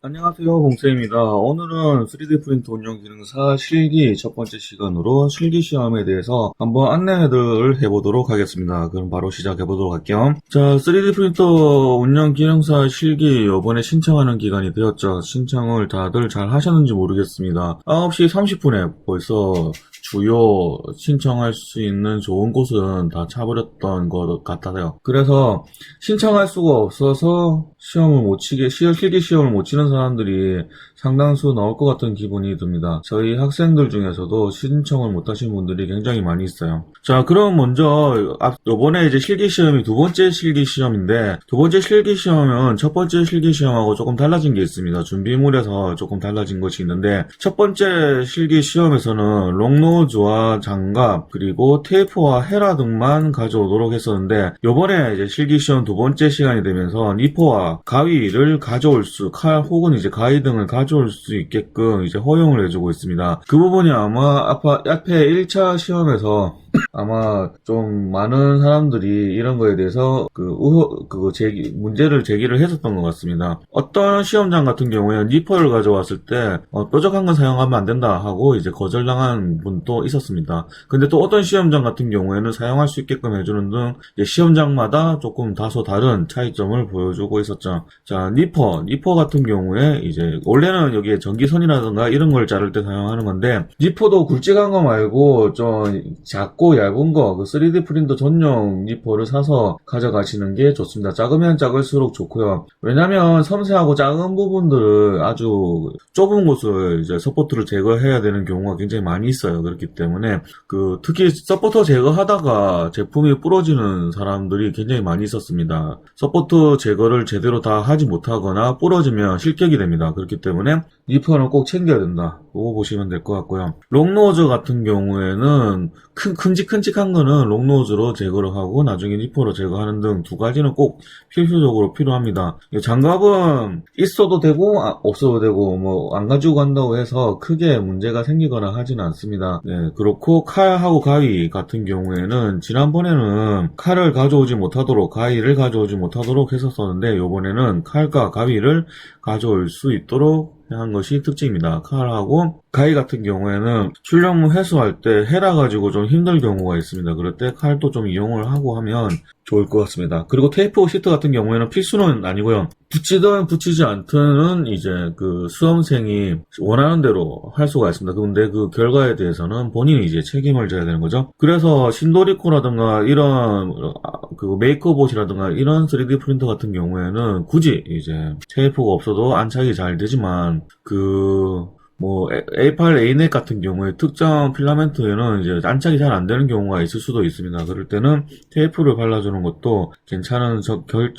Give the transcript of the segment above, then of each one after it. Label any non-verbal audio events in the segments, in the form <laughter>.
안녕하세요, 공쌤입니다. 오늘은 3D 프린터 운영 기능사 실기 첫 번째 시간으로 실기 시험에 대해서 한번 안내를 해보도록 하겠습니다. 그럼 바로 시작해 보도록 할게요. 자, 3D 프린터 운영 기능사 실기 이번에 신청하는 기간이 되었죠. 신청을 다들 잘 하셨는지 모르겠습니다. 9시 30분에 벌써 주요 신청할 수 있는 좋은 곳은 다 차버렸던 것 같아요. 그래서 신청할 수가 없어서 시험을 못 치게, 실기 시험을 못 치는 사람들이 상당수 나올 것 같은 기분이 듭니다. 저희 학생들 중에서도 신청을 못 하신 분들이 굉장히 많이 있어요. 자, 그럼 먼저, 앞, 요번에 이제 실기 시험이 두 번째 실기 시험인데, 두 번째 실기 시험은 첫 번째 실기 시험하고 조금 달라진 게 있습니다. 준비물에서 조금 달라진 것이 있는데, 첫 번째 실기 시험에서는 롱노즈와 장갑, 그리고 테이프와 헤라 등만 가져오도록 했었는데, 요번에 이제 실기 시험 두 번째 시간이 되면서 니퍼와 가위를 가져올 수, 칼 혹은 이제 가위 등을 가져올 수 있게끔 이제 허용을 해주고 있습니다. 그 부분이 아마 아파, 앞에 1차 시험에서 아마 좀 많은 사람들이 이런 거에 대해서 그 의혹, 그 제기, 문제를 제기를 했었던 것 같습니다. 어떤 시험장 같은 경우에 니퍼를 가져왔을 때 어, 뾰족한 건 사용하면 안 된다 하고 이제 거절당한 분도 있었습니다. 근데 또 어떤 시험장 같은 경우에는 사용할 수 있게끔 해주는 등 시험장마다 조금 다소 다른 차이점을 보여주고 있었죠. 자, 니퍼, 니퍼 같은 경우에 이제 원래는 여기에 전기선이라든가 이런 걸 자를 때 사용하는 건데 니퍼도 굵직한 거 말고 좀 작고 얇은 거, 그 3D 프린터 전용 니퍼를 사서 가져가시는 게 좋습니다. 작으면 작을수록 좋고요. 왜냐면 섬세하고 작은 부분들을 아주 좁은 곳을 이제 서포트를 제거해야 되는 경우가 굉장히 많이 있어요. 그렇기 때문에 그 특히 서포터 제거하다가 제품이 부러지는 사람들이 굉장히 많이 있었습니다. 서포터 제거를 제대로 다 하지 못하거나 부러지면 실격이 됩니다. 그렇기 때문에 니퍼는 꼭 챙겨야 된다. 그거 보시면 될 것 같고요. 롱노즈 같은 경우에는 큰 큼직큼직한 거는 롱노즈로 제거를 하고 나중에 니퍼로 제거하는 등 두 가지는 꼭 필수적으로 필요합니다. 이 장갑은 있어도 되고 아, 없어도 되고 뭐 안 가지고 간다고 해서 크게 문제가 생기거나 하지는 않습니다. 네, 그렇고 칼하고 가위 같은 경우에는 지난번에는 칼을 가져오지 못하도록 가위를 가져오지 못하도록 했었었는데 이번에는 칼과 가위를 가져올 수 있도록 한 것이 특징입니다. 칼하고 가위 같은 경우에는 출력물 회수할 때 헤라 가지고 좀 힘들 경우가 있습니다. 그럴 때 칼도 좀 이용을 하고 하면 좋을 것 같습니다. 그리고 테이프 시트 같은 경우에는 필수는 아니고요. 붙이든 붙이지 않든 이제 그 수험생이 원하는 대로 할 수가 있습니다. 근데 그 결과에 대해서는 본인이 이제 책임을 져야 되는 거죠. 그래서 신도리코라든가 이런 아, 그 메이크업봇이라든가 이런 3D 프린터 같은 경우에는 굳이 이제 테이프가 없어도 안착이 잘 되지만 그 뭐 A8, A넷 같은 경우에 특정 필라멘트에는 이제 안착이 잘 안 되는 경우가 있을 수도 있습니다. 그럴 때는 테이프를 발라주는 것도 괜찮은 저- 결,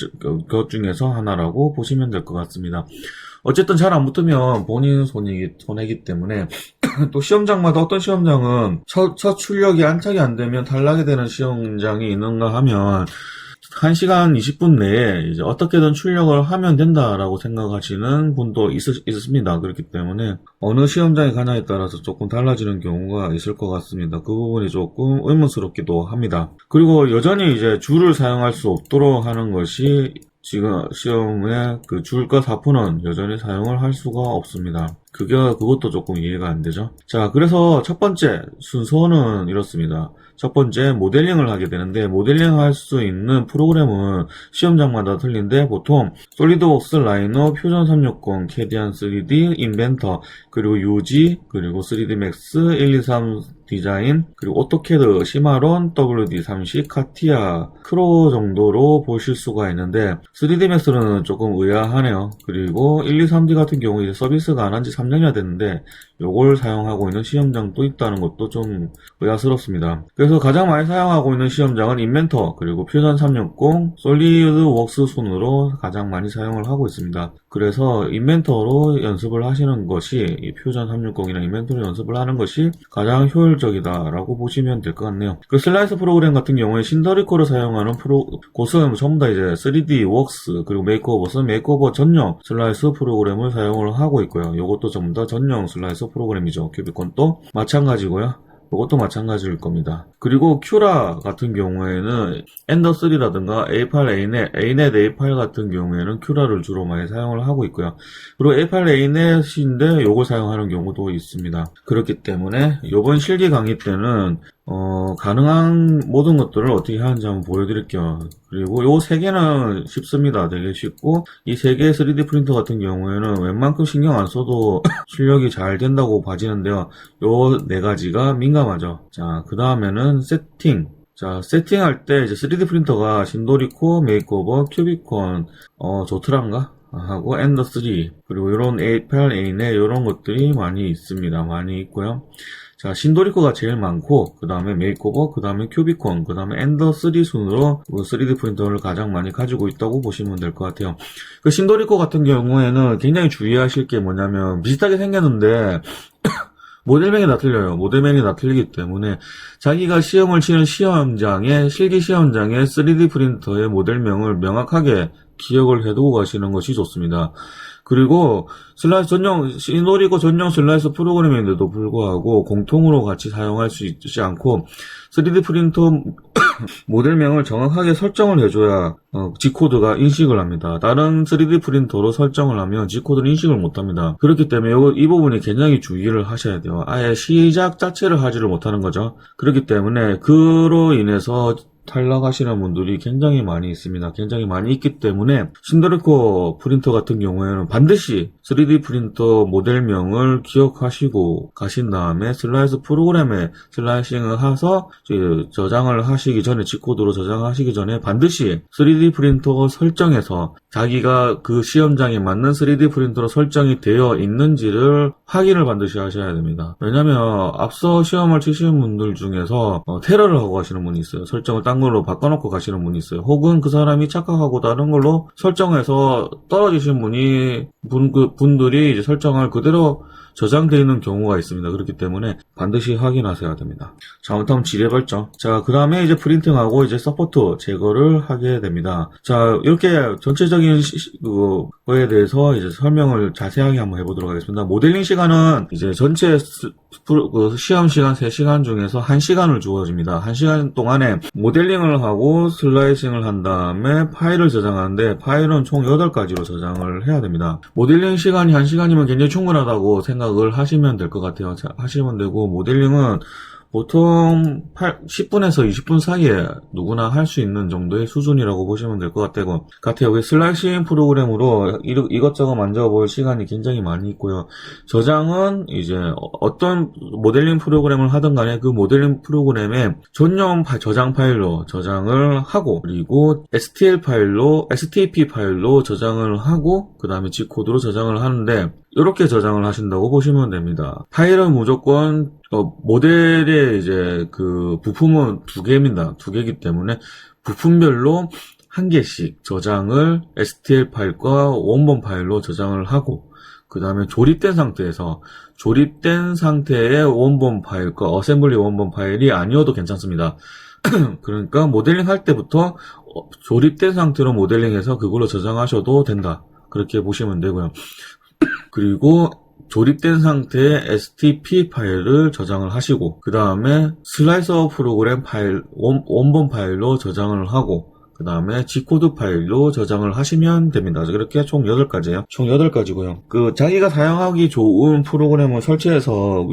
것 중에서 하나라고 보시면 될 것 같습니다. 어쨌든 잘 안 붙으면 본인 손이, 손해기 때문에 <clears throat> 또 시험장마다 어떤 시험장은 첫, 첫 출력이 안착이 안 되면 탈락이 되는 시험장이 있는가 하면 1시간 20분 내에 이제 어떻게든 출력을 하면 된다라고 생각하시는 분도 있, 있습니다. 그렇기 때문에 어느 시험장에 가냐에 따라서 조금 달라지는 경우가 있을 것 같습니다. 그 부분이 조금 의문스럽기도 합니다. 그리고 여전히 이제 줄을 사용할 수 없도록 하는 것이 지금 시험에 그 줄과 사포는 여전히 사용을 할 수가 없습니다. 그게 그것도 조금 이해가 안 되죠. 자, 그래서 첫 번째 순서는 이렇습니다. 첫 번째 모델링을 하게 되는데 모델링 할 수 있는 프로그램은 시험장마다 틀린데 보통 솔리드웍스 라이너, 퓨전 360, 캐디안 3D, 인벤터, 그리고 UG, 그리고 3D 맥스, 123 디자인, 그리고 오토캐드, 시마론, WD30, 카티아, 크로 정도로 보실 수가 있는데 3D 맥스는 조금 의아하네요. 그리고 123D 같은 경우 이제 서비스가 안 한지 3년이나 됐는데 요걸 사용하고 있는 시험장도 있다는 것도 좀 의아스럽습니다. 그래서 가장 많이 사용하고 있는 시험장은 인벤터, 그리고 퓨전 360, 솔리드웍스 순으로 가장 많이 사용을 하고 있습니다. 그래서 인벤터로 연습을 하시는 것이 이 퓨전 360이나 인벤터로 연습을 하는 것이 가장 효율적이다라고 보시면 될 것 같네요. 그 슬라이스 프로그램 같은 경우에 신더리코를 사용하는 프로 곳은 전부 다 이제 3D 웍스 그리고 메이크오버는 메이크오버 전용 슬라이스 프로그램을 사용을 하고 있고요. 이것도 전부 다 전용 슬라이스 프로그램이죠. 큐비콘도 마찬가지고요. 그것도 마찬가지일 겁니다. 그리고 큐라 같은 경우에는 엔더 3라든가 A8 Anet, Anet A8 같은 경우에는 큐라를 주로 많이 사용을 하고 있고요. 그리고 A8 Anet인데 요걸 사용하는 경우도 있습니다. 그렇기 때문에 이번 실기 강의 때는 어, 가능한 모든 것들을 어떻게 하는지 한번 보여드릴게요. 그리고 요 세 개는 쉽습니다. 되게 쉽고, 이 세 개의 3D 프린터 같은 경우에는 웬만큼 신경 안 써도 <laughs> 출력이 잘 된다고 봐지는데요. 요 네 가지가 민감하죠. 자, 그 다음에는 세팅. 자, 세팅할 때 이제 3D 프린터가 신도리코, 메이크오버, 큐비콘, 어, 조트란가? 하고 엔더 3 그리고 이런 A8, A네 이런 것들이 많이 있습니다. 많이 있고요. 자, 신도리코가 제일 많고, 그 다음에 메이크오버, 그 다음에 큐비콘, 그 다음에 엔더 3 순으로 3D 프린터를 가장 많이 가지고 있다고 보시면 될 것 같아요. 그 신도리코 같은 경우에는 굉장히 주의하실 게 뭐냐면, 비슷하게 생겼는데, <coughs> 모델명이 다 틀려요. 모델명이 다 틀리기 때문에 자기가 시험을 치는 시험장에 실기 시험장에 3D 프린터의 모델명을 명확하게 기억을 해두고 가시는 것이 좋습니다. 그리고 슬라이스 전용 시노리고 전용 슬라이스 프로그램인데도 불구하고 공통으로 같이 사용할 수 있지 않고 3D 프린터 <coughs> 모델명을 정확하게 설정을 해줘야 어, G코드가 인식을 합니다. 다른 3D 프린터로 설정을 하면 G코드는 인식을 못합니다. 그렇기 때문에 이 부분이 굉장히 주의를 하셔야 돼요. 아예 시작 자체를 하지를 못하는 거죠. 그렇기 때문에 그로 인해서 탈락하시는 분들이 굉장히 많이 있습니다. 굉장히 많이 있기 때문에 신도리코 프린터 같은 경우에는 반드시 3D 프린터 모델명을 기억하시고 가신 다음에 슬라이스 프로그램에 슬라이싱을 해서 저- 저장을 하시기 전에 G코드로 저장하시기 전에 반드시 3D 프린터 설정에서 자기가 그 시험장에 맞는 3D 프린터로 설정이 되어 있는지를 확인을 반드시 하셔야 됩니다. 왜냐면 앞서 시험을 치시는 분들 중에서 어, 테러를 하고 가시는 분이 있어요. 설정을 딴 걸로 바꿔놓고 가시는 분이 있어요. 혹은 그 사람이 착각하고 다른 걸로 설정해서 떨어지신 분이 분, 그 분들이 이제 설정을 그대로 저장되어 있는 경우가 있습니다. 그렇기 때문에 반드시 확인하셔야 됩니다. 잘못하면 지뢰 발정. 자, 그 다음에 이제 프린팅하고 이제 서포트 제거를 하게 됩니다. 자, 이렇게 전체적인 시, 시- 그거에 대해서 이제 설명을 자세하게 한번 해보도록 하겠습니다. 모델링 시간은 이제 전체 그 시험 시간 3시간 중에서 1시간을 주어집니다. 1시간 동안에 모델링을 하고 슬라이싱을 한 다음에 파일을 저장하는데 파일은 총 8가지로 저장을 해야 됩니다. 모델링 시간이 1시간이면 굉장히 충분하다고 생각 을 하시면 될 것 같아요. 자, 하시면 되고 모델링은 보통 8, 10분에서 20분 사이에 누구나 할 수 있는 정도의 수준이라고 보시면 될 것 같아요. 같아요. 그 슬라이싱 프로그램으로 이- 이것저것 만져볼 시간이 굉장히 많이 있고요. 저장은 이제 어떤 모델링 프로그램을 하든 간에 그 모델링 프로그램에 전용 파- 저장 파일로 저장을 하고 그리고 STL 파일로 STP 파일로 저장을 하고 그 다음에 G코드로 저장을 하는데 이렇게 저장을 하신다고 보시면 됩니다. 파일은 무조건 어, 모델의 이제 그 부품은 두 개입니다. 두 개이기 때문에 부품별로 한 개씩 저장을 STL 파일과 원본 파일로 저장을 하고 그 다음에 조립된 상태에서 조립된 상태의 원본 파일과 어셈블리 원본 파일이 아니어도 괜찮습니다. <clears throat> 그러니까 모델링 할 때부터 어, 조립된 상태로 모델링해서 그걸로 저장하셔도 된다. 그렇게 보시면 되고요. 그리고 조립된 상태의 STP 파일을 저장을 하시고 그 다음에 슬라이서 프로그램 파일 원, 원본 파일로 저장을 하고 그 다음에 G코드 파일로 저장을 하시면 됩니다. 그렇게 총 8가지예요. 총 8가지고요. 그 자기가 사용하기 좋은 프로그램을 설치해서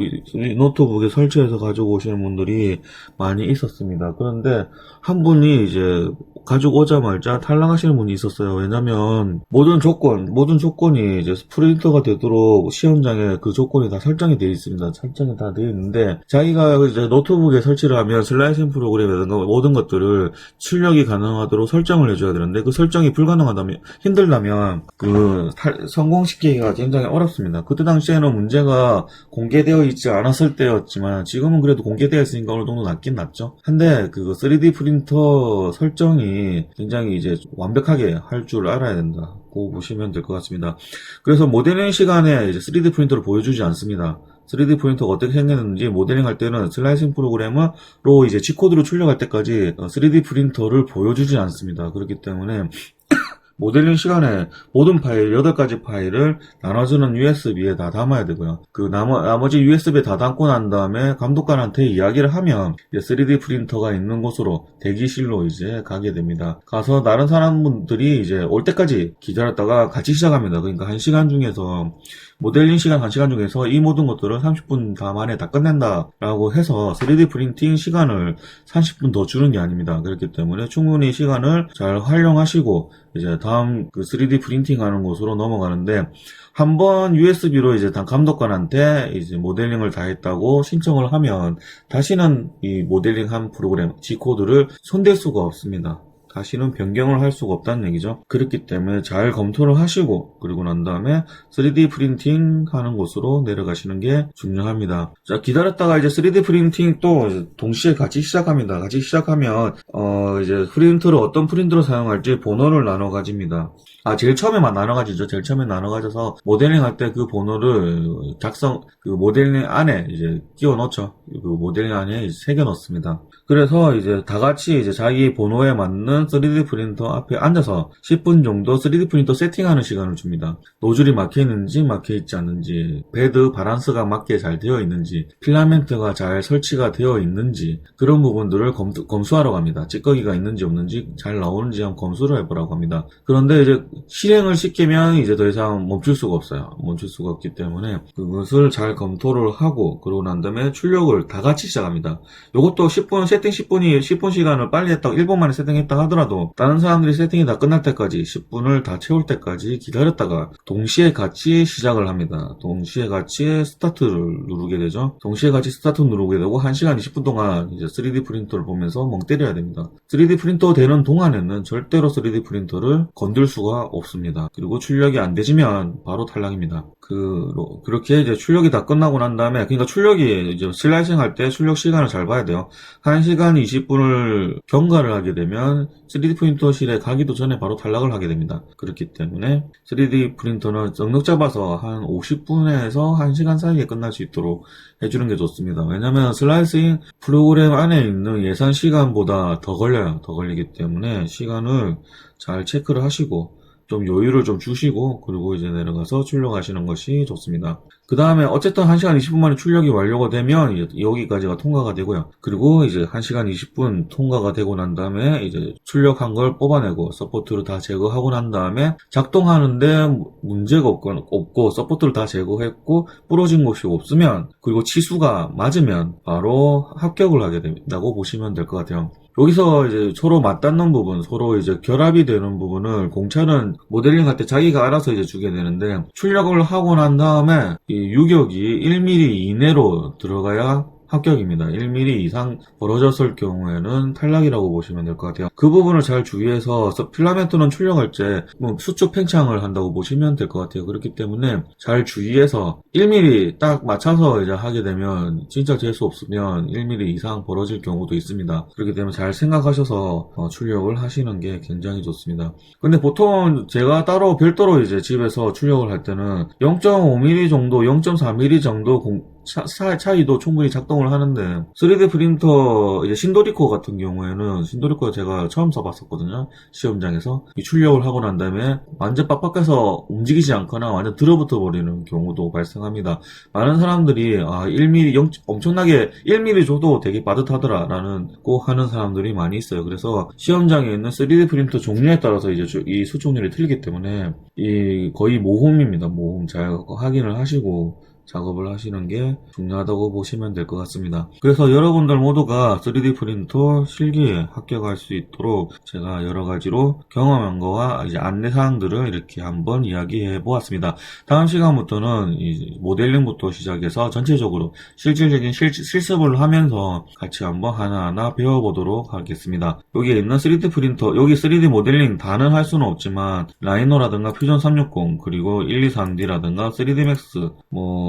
노트북에 설치해서 가지고 오시는 분들이 많이 있었습니다. 그런데 한 분이 이제 가지고 오자마자 탈락하시는 분이 있었어요. 왜냐면 모든 조건, 모든 조건이 이제 프린터가 되도록 시험장에 그 조건이 다 설정이 되어 있습니다. 설정이 다 되어 있는데 자기가 이제 노트북에 설치를 하면 슬라이싱 프로그램이라든가 모든 것들을 출력이 가능하도록 설정을 해줘야 되는데 그 설정이 불가능하다면 힘들다면 그 탈- 성공시키기가 굉장히 어렵습니다. 그때 당시에는 문제가 공개되어 있지 않았을 때였지만 지금은 그래도 공개되어 있으니까 어느 정도 낫긴 낫죠. 근데 그 3D 프린터 설정이 굉장히 이제 완벽하게 할 줄 알아야 된다고 보시면 될 것 같습니다. 그래서 모델링 시간에 이제 3D 프린터를 보여주지 않습니다. 3D 프린터가 어떻게 생겼는지 모델링 할 때는 슬라이싱 프로그램으로 이제 G코드로 출력할 때까지 3D 프린터를 보여주지 않습니다. 그렇기 때문에 <coughs> 모델링 시간에 모든 파일, 8가지 파일을 나눠주는 USB에 다 담아야 되고요. 그 나머, 나머지 USB에 다 담고 난 다음에 감독관한테 이야기를 하면 이제 3D 프린터가 있는 곳으로 대기실로 이제 가게 됩니다. 가서 다른 사람분들이 이제 올 때까지 기다렸다가 같이 시작합니다. 그러니까 1시간 중에서 모델링 시간 1시간 중에서 이 모든 것들을 30분 다 만에 다 끝낸다 라고 해서 3D 프린팅 시간을 30분 더 주는 게 아닙니다. 그렇기 때문에 충분히 시간을 잘 활용하시고 이제 다음 그 3D 프린팅 하는 곳으로 넘어가는데 한 번 USB로 이제 단 감독관한테 이제 모델링을 다 했다고 신청을 하면 다시는 이 모델링 한 프로그램 G 코드를 손댈 수가 없습니다. 다시는 변경을 할 수가 없다는 얘기죠. 그렇기 때문에 잘 검토를 하시고 그리고 난 다음에 3D 프린팅 하는 곳으로 내려가시는 게 중요합니다. 자 기다렸다가 이제 3D 프린팅 또 동시에 같이 시작합니다. 같이 시작하면 어 이제 프린터를 어떤 프린터를 사용할지 번호를 나눠 가집니다. 아 제일 처음에만 나눠 가지죠. 제일 처음에 나눠 가져서 모델링 할 때 그 번호를 작성 그 모델링 안에 이제 끼워 넣죠. 그 모델링 안에 새겨 넣습니다. 그래서 이제 다 같이 이제 자기 번호에 맞는 3D 프린터 앞에 앉아서 10분 정도 3D 프린터 세팅하는 시간을 줍니다. 노즐이 막혀 있는지 막혀 있지 않는지, 베드 바란스가 맞게 잘 되어 있는지, 필라멘트가 잘 설치가 되어 있는지 그런 부분들을 검, 검수 하러 갑니다. 찌꺼기가 있는지 없는지 잘 나오는지 한번 검수를 해보라고 합니다. 그런데 이제 실행을 시키면 이제 더 이상 멈출 수가 없어요. 멈출 수가 없기 때문에 그것을 잘 검토를 하고 그러고 난 다음에 출력을 다 같이 시작합니다. 이것도 10분 세팅 10분이 10분 시간을 빨리 했다고 1분 만에 세팅했다 하더라도 다른 사람들이 세팅이 다 끝날 때까지 10분을 다 채울 때까지 기다렸다가 동시에 같이 시작을 합니다. 동시에 같이 스타트를 누르게 되죠. 동시에 같이 스타트 누르게 되고 1시간 20분 동안 이제 3D 프린터를 보면서 멍 때려야 됩니다. 3D 프린터 되는 동안에는 절대로 3D 프린터를 건들 수가 없습니다. 그리고 출력이 안 되지면 바로 탈락입니다. 그, 그렇게 이제 출력이 다 끝나고 난 다음에, 그러니까 출력이 이제 슬라이 싱할 때 출력 시간을 잘 봐야 돼요. 1시간 20분을 경과를 하게 되면 3D 프린터실에 가기도 전에 바로 탈락을 하게 됩니다. 그렇기 때문에 3D 프린터는 넉넉 잡아서 한 50분에서 1시간 사이에 끝날 수 있도록 해주는 게 좋습니다. 왜냐면 슬라이싱 프로그램 안에 있는 예산 시간보다 더 걸려요. 더 걸리기 때문에 시간을 잘 체크를 하시고 좀 여유를 좀 주시고 그리고 이제 내려가서 출력하시는 것이 좋습니다. 그 다음에 어쨌든 1시간 20분 만에 출력이 완료가 되면 여기까지가 통과가 되고요. 그리고 이제 1시간 20분 통과가 되고 난 다음에 이제 출력한 걸 뽑아내고 서포트를 다 제거하고 난 다음에 작동하는데 문제가 없고, 없고 서포트를 다 제거했고 부러진 곳이 없으면 그리고 치수가 맞으면 바로 합격을 하게 된다고 보시면 될 것 같아요. 여기서 이제 서로 맞닿는 부분, 서로 이제 결합이 되는 부분을 공차는 모델링 할 때 자기가 알아서 이제 주게 되는데 출력을 하고 난 다음에 이 유격이 1mm 이내로 들어가야 합격입니다. 1mm 이상 벌어졌을 경우에는 탈락이라고 보시면 될 것 같아요. 그 부분을 잘 주의해서 필라멘트는 출력할 때뭐 수축 팽창을 한다고 보시면 될 것 같아요. 그렇기 때문에 잘 주의해서 1mm 딱 맞춰서 이제 하게 되면 진짜 재수 없으면 1mm 이상 벌어질 경우도 있습니다. 그렇기 때문에 잘 생각하셔서 어, 출력을 하시는 게 굉장히 좋습니다. 근데 보통 제가 따로 별도로 이제 집에서 출력을 할 때는 0.5mm 정도, 0.4mm 정도 공, 차, 차 이도 충분히 작동을 하는데 3D 프린터 이제 신도리코 같은 경우에는 신도리코 제가 처음 써봤었거든요. 시험장에서. 출력을 하고 난 다음에 완전 빡빡해서 움직이지 않거나 완전 들어붙어 버리는 경우도 발생합니다. 많은 사람들이 아 1mm 0, 엄청나게 1mm 줘도 되게 빠듯하더라 라는 꼭 하는 사람들이 많이 있어요. 그래서 시험장에 있는 3D 프린터 종류에 따라서 이제 이 수축률이 틀리기 때문에 이 거의 모홈입니다. 모홈 잘 확인을 하시고 작업을 하시는 게 중요하다고 보시면 될 것 같습니다. 그래서 여러분들 모두가 3D 프린터 실기에 합격할 수 있도록 제가 여러 가지로 경험한 거와 이제 안내 사항들을 이렇게 한번 이야기해 보았습니다. 다음 시간부터는 모델링부터 시작해서 전체적으로 실질적인 실, 실습을 하면서 같이 한번 하나하나 배워보도록 하겠습니다. 여기에 있는 3D 프린터, 여기 3D 모델링 다는 할 수는 없지만 라이노라든가 퓨전 360 그리고 123D라든가 3D 맥스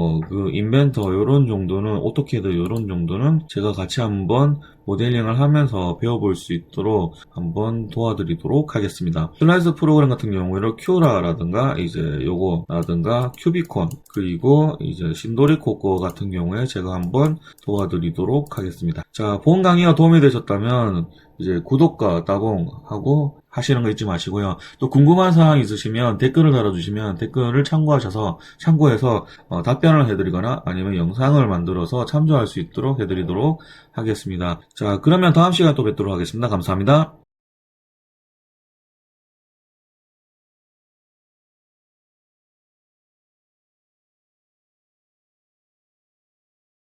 뭐 그 인벤터 요런 정도는 오토캐드 요런 정도는 제가 같이 한번 모델링을 하면서 배워볼 수 있도록 한번 도와드리도록 하겠습니다. 슬라이스 프로그램 같은 경우에는 큐라라든가 이제 요거라든가 큐비콘 그리고 이제 신도리코 거 같은 경우에 제가 한번 도와드리도록 하겠습니다. 자, 본 강의가 도움이 되셨다면 이제 구독과 따봉하고 하시는 거 잊지 마시고요. 또 궁금한 사항 있으시면 댓글을 달아주시면 댓글을 참고하셔서 참고해서 어, 답변을 해드리거나 아니면 영상을 만들어서 참조할 수 있도록 해드리도록 하겠습니다. 자, 그러면 다음 시간에 또 뵙도록 하겠습니다. 감사합니다.